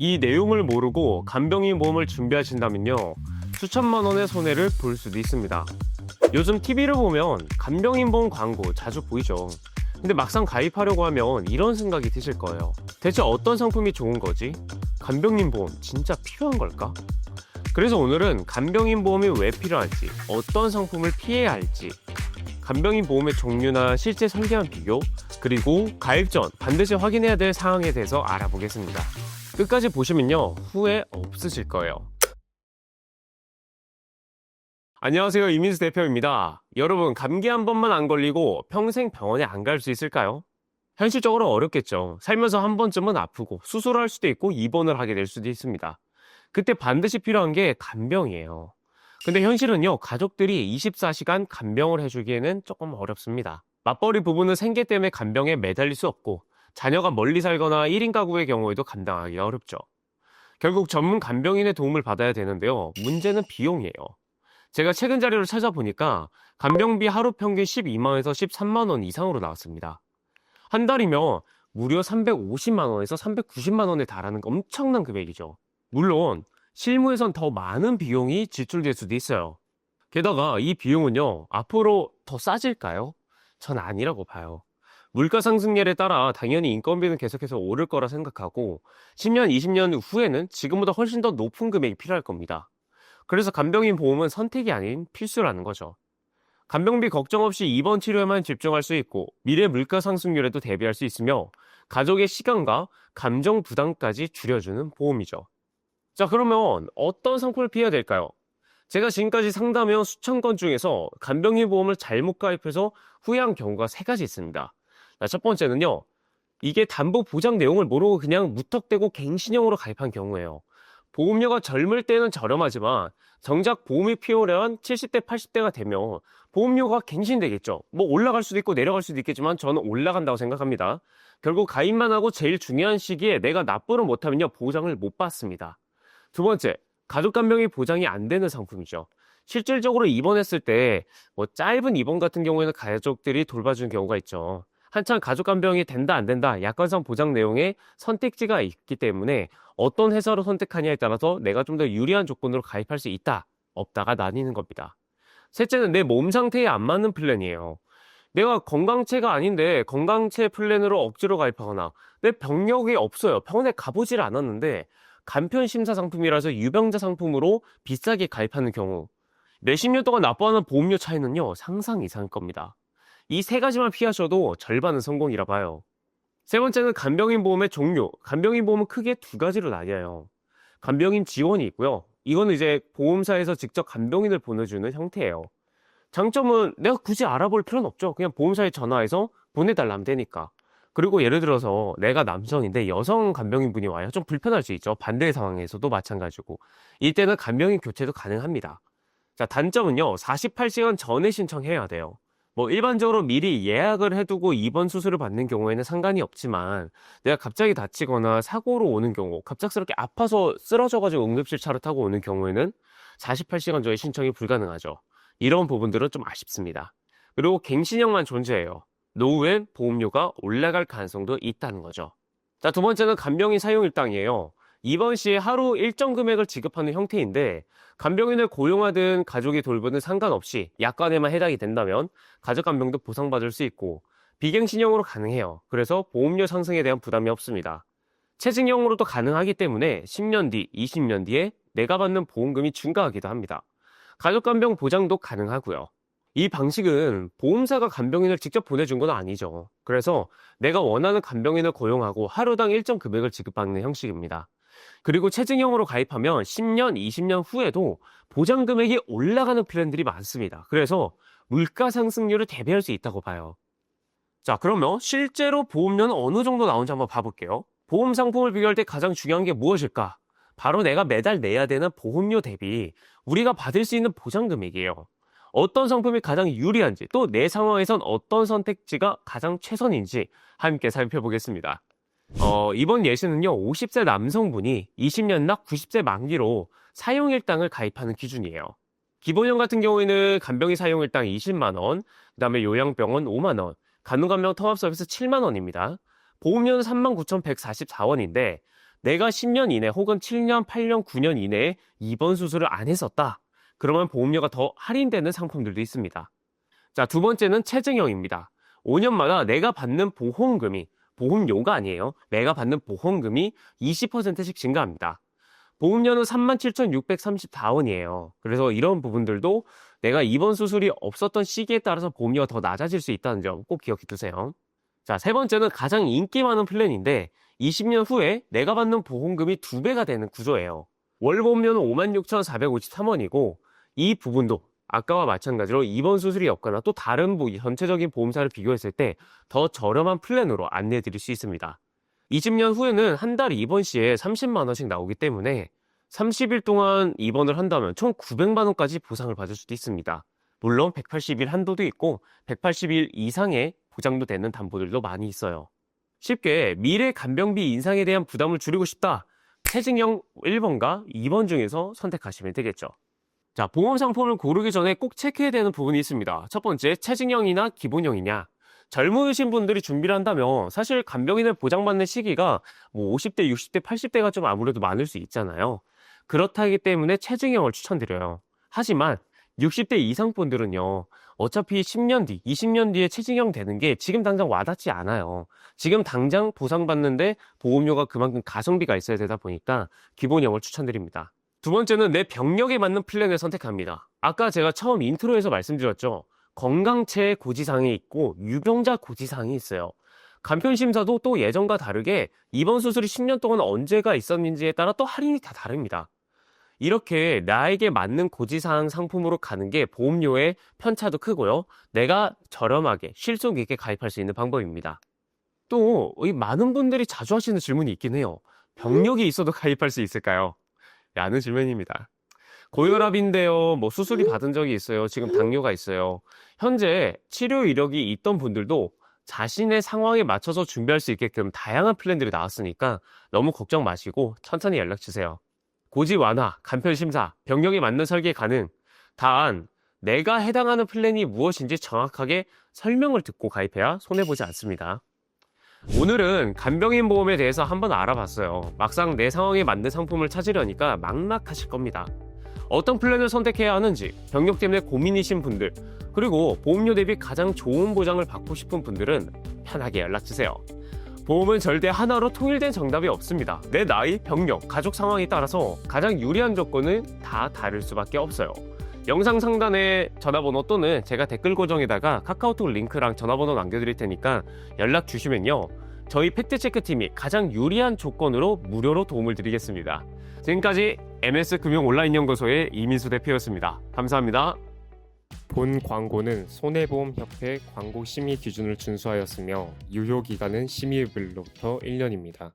이 내용을 모르고 간병인 보험을 준비하신다면요. 수천만 원의 손해를 볼 수도 있습니다. 요즘 TV를 보면 간병인 보험 광고 자주 보이죠. 근데 막상 가입하려고 하면 이런 생각이 드실 거예요. 대체 어떤 상품이 좋은 거지? 간병인 보험 진짜 필요한 걸까? 그래서 오늘은 간병인 보험이 왜 필요한지, 어떤 상품을 피해야 할지, 간병인 보험의 종류나 실제 설계한 비교, 그리고 가입 전 반드시 확인해야 될 사항에 대해서 알아보겠습니다. 끝까지 보시면요, 후회 없으실 거예요. 안녕하세요. 이민수 대표입니다. 여러분, 감기 한 번만 안 걸리고 평생 병원에 안 갈 수 있을까요? 현실적으로 어렵겠죠. 살면서 한 번쯤은 아프고 수술할 수도 있고 입원을 하게 될 수도 있습니다. 그때 반드시 필요한 게 간병이에요. 근데 현실은요, 가족들이 24시간 간병을 해주기에는 조금 어렵습니다. 맞벌이 부부는 생계 때문에 간병에 매달릴 수 없고, 자녀가 멀리 살거나 1인 가구의 경우에도 감당하기가 어렵죠. 결국 전문 간병인의 도움을 받아야 되는데요. 문제는 비용이에요. 제가 최근 자료를 찾아보니까 간병비 하루 평균 12만원에서 13만원 이상으로 나왔습니다. 한 달이면 무려 350만원에서 390만원에 달하는 엄청난 금액이죠. 물론 실무에선 더 많은 비용이 지출될 수도 있어요. 게다가 이 비용은요, 앞으로 더 싸질까요? 전 아니라고 봐요. 물가 상승률에 따라 당연히 인건비는 계속해서 오를 거라 생각하고 10년, 20년 후에는 지금보다 훨씬 더 높은 금액이 필요할 겁니다. 그래서 간병인 보험은 선택이 아닌 필수라는 거죠. 간병비 걱정 없이 입원 치료에만 집중할 수 있고 미래 물가 상승률에도 대비할 수 있으며 가족의 시간과 감정 부담까지 줄여주는 보험이죠. 자, 그러면 어떤 상품을 피해야 될까요? 제가 지금까지 상담해온 수천 건 중에서 간병인 보험을 잘못 가입해서 후회한 경우가 세 가지 있습니다. 자, 첫 번째는요. 이게 담보 보장 내용을 모르고 그냥 무턱대고 갱신형으로 가입한 경우예요. 보험료가 젊을 때는 저렴하지만 정작 보험이 필요한 70대, 80대가 되면 보험료가 갱신되겠죠. 뭐 올라갈 수도 있고 내려갈 수도 있겠지만 저는 올라간다고 생각합니다. 결국 가입만 하고 제일 중요한 시기에 내가 납부를 못하면요 보장을 못 받습니다. 두 번째, 가족 간병이 보장이 안 되는 상품이죠. 실질적으로 입원했을 때 뭐 짧은 입원 같은 경우에는 가족들이 돌봐주는 경우가 있죠. 한창 가족 간병이 된다 안 된다 약관상 보장 내용에 선택지가 있기 때문에 어떤 회사로 선택하냐에 따라서 내가 좀 더 유리한 조건으로 가입할 수 있다 없다가 나뉘는 겁니다. 셋째는 내 몸 상태에 안 맞는 플랜이에요. 내가 건강체가 아닌데 건강체 플랜으로 억지로 가입하거나 내 병력이 없어요. 병원에 가보질 않았는데 간편 심사 상품이라서 유병자 상품으로 비싸게 가입하는 경우 몇십 년 동안 납부하는 보험료 차이는요 상상 이상일 겁니다. 이 세 가지만 피하셔도 절반은 성공이라 봐요. 세 번째는 간병인 보험의 종류. 간병인 보험은 크게 두 가지로 나뉘어요. 간병인 지원이 있고요. 이거는 이제 보험사에서 직접 간병인을 보내주는 형태예요. 장점은 내가 굳이 알아볼 필요는 없죠. 그냥 보험사에 전화해서 보내달라면 되니까. 그리고 예를 들어서 내가 남성인데 여성 간병인 분이 와요. 좀 불편할 수 있죠. 반대 상황에서도 마찬가지고. 이때는 간병인 교체도 가능합니다. 자, 단점은요. 48시간 전에 신청해야 돼요. 뭐 일반적으로 미리 예약을 해두고 입원 수술을 받는 경우에는 상관이 없지만 내가 갑자기 다치거나 사고로 오는 경우 갑작스럽게 아파서 쓰러져가지고 응급실 차를 타고 오는 경우에는 48시간 전에 신청이 불가능하죠. 이런 부분들은 좀 아쉽습니다. 그리고 갱신형만 존재해요. 노후엔 보험료가 올라갈 가능성도 있다는 거죠. 자, 두 번째는 간병인 사용 일당이에요. 입원 시에 하루 일정 금액을 지급하는 형태인데 간병인을 고용하든 가족이 돌보든 상관없이 약관에만 해당이 된다면 가족 간병도 보상받을 수 있고 비갱신형으로 가능해요. 그래서 보험료 상승에 대한 부담이 없습니다. 체증형으로도 가능하기 때문에 10년 뒤, 20년 뒤에 내가 받는 보험금이 증가하기도 합니다. 가족 간병 보장도 가능하고요. 이 방식은 보험사가 간병인을 직접 보내준 건 아니죠. 그래서 내가 원하는 간병인을 고용하고 하루당 일정 금액을 지급받는 형식입니다. 그리고 체증형으로 가입하면 10년, 20년 후에도 보장 금액이 올라가는 플랜들이 많습니다. 그래서 물가 상승률을 대비할 수 있다고 봐요. 자, 그러면 실제로 보험료는 어느 정도 나오는지 한번 봐볼게요. 보험 상품을 비교할 때 가장 중요한 게 무엇일까? 바로 내가 매달 내야 되는 보험료 대비 우리가 받을 수 있는 보장 금액이에요. 어떤 상품이 가장 유리한지 또 내 상황에선 어떤 선택지가 가장 최선인지 함께 살펴보겠습니다. 어, 이번 예시는요, 50세 남성분이 20년 납 90세 만기로 사용일당을 가입하는 기준이에요. 기본형 같은 경우에는 간병인 사용일당 20만원, 그 다음에 요양병원 5만원, 간호간병 통합서비스 7만원입니다. 보험료는 39,144원인데, 내가 10년 이내 혹은 7년, 8년, 9년 이내에 입원 수술을 안 했었다. 그러면 보험료가 더 할인되는 상품들도 있습니다. 자, 두 번째는 체증형입니다. 5년마다 내가 받는 보험금이 보험료가 아니에요. 내가 받는 보험금이 20%씩 증가합니다. 보험료는 37,634원이에요. 그래서 이런 부분들도 내가 입원 수술이 없었던 시기에 따라서 보험료가 더 낮아질 수 있다는 점 꼭 기억해 두세요. 자, 세 번째는 가장 인기 많은 플랜인데 20년 후에 내가 받는 보험금이 두 배가 되는 구조예요. 월 보험료는 56,453원이고 이 부분도 아까와 마찬가지로 입원 수술이 없거나 또 다른 뭐 전체적인 보험사를 비교했을 때 더 저렴한 플랜으로 안내해 드릴 수 있습니다. 20년 후에는 한 달 입원 시에 30만 원씩 나오기 때문에 30일 동안 입원을 한다면 총 900만 원까지 보상을 받을 수도 있습니다. 물론 180일 한도도 있고 180일 이상의 보장도 되는 담보들도 많이 있어요. 쉽게 미래 간병비 인상에 대한 부담을 줄이고 싶다. 체증형 1번과 2번 중에서 선택하시면 되겠죠. 자, 보험 상품을 고르기 전에 꼭 체크해야 되는 부분이 있습니다. 첫 번째, 체증형이나 기본형이냐. 젊으신 분들이 준비를 한다면 사실 간병인을 보장받는 시기가 뭐 50대, 60대, 80대가 좀 아무래도 많을 수 있잖아요. 그렇다기 때문에 체증형을 추천드려요. 하지만 60대 이상 분들은요, 어차피 10년 뒤, 20년 뒤에 체증형 되는 게 지금 당장 와닿지 않아요. 지금 당장 보상받는데 보험료가 그만큼 가성비가 있어야 되다 보니까 기본형을 추천드립니다. 두 번째는 내 병력에 맞는 플랜을 선택합니다. 아까 제가 처음 인트로에서 말씀드렸죠. 건강체 고지사항이 있고 유병자 고지사항이 있어요. 간편심사도 또 예전과 다르게 입원 수술이 10년 동안 언제가 있었는지에 따라 또 할인이 다 다릅니다. 이렇게 나에게 맞는 고지사항 상품으로 가는 게 보험료의 편차도 크고요. 내가 저렴하게 실속 있게 가입할 수 있는 방법입니다. 또이 많은 분들이 자주 하시는 질문이 있긴 해요. 병력이 있어도 가입할 수 있을까요? 라는 질문입니다. 고혈압인데요. 뭐 수술이 받은 적이 있어요. 지금 당뇨가 있어요. 현재 치료 이력이 있던 분들도 자신의 상황에 맞춰서 준비할 수 있게끔 다양한 플랜들이 나왔으니까 너무 걱정 마시고 천천히 연락 주세요. 고지 완화, 간편 심사, 병력에 맞는 설계 가능. 단 내가 해당하는 플랜이 무엇인지 정확하게 설명을 듣고 가입해야 손해보지 않습니다. 오늘은 간병인 보험에 대해서 한번 알아봤어요. 막상 내 상황에 맞는 상품을 찾으려니까 막막하실 겁니다. 어떤 플랜을 선택해야 하는지, 병력 때문에 고민이신 분들, 그리고 보험료 대비 가장 좋은 보장을 받고 싶은 분들은 편하게 연락주세요. 보험은 절대 하나로 통일된 정답이 없습니다. 내 나이, 병력, 가족 상황에 따라서 가장 유리한 조건은 다 다를 수밖에 없어요. 영상 상단에 전화번호 또는 제가 댓글 고정에다가 카카오톡 링크랑 전화번호 남겨드릴 테니까 연락 주시면요. 저희 팩트체크 팀이 가장 유리한 조건으로 무료로 도움을 드리겠습니다. 지금까지 MS 금융 온라인 연구소의 이민수 대표였습니다. 감사합니다. 본 광고는 손해보험협회 광고 심의 기준을 준수하였으며 유효 기간은 심의일로부터 1년입니다.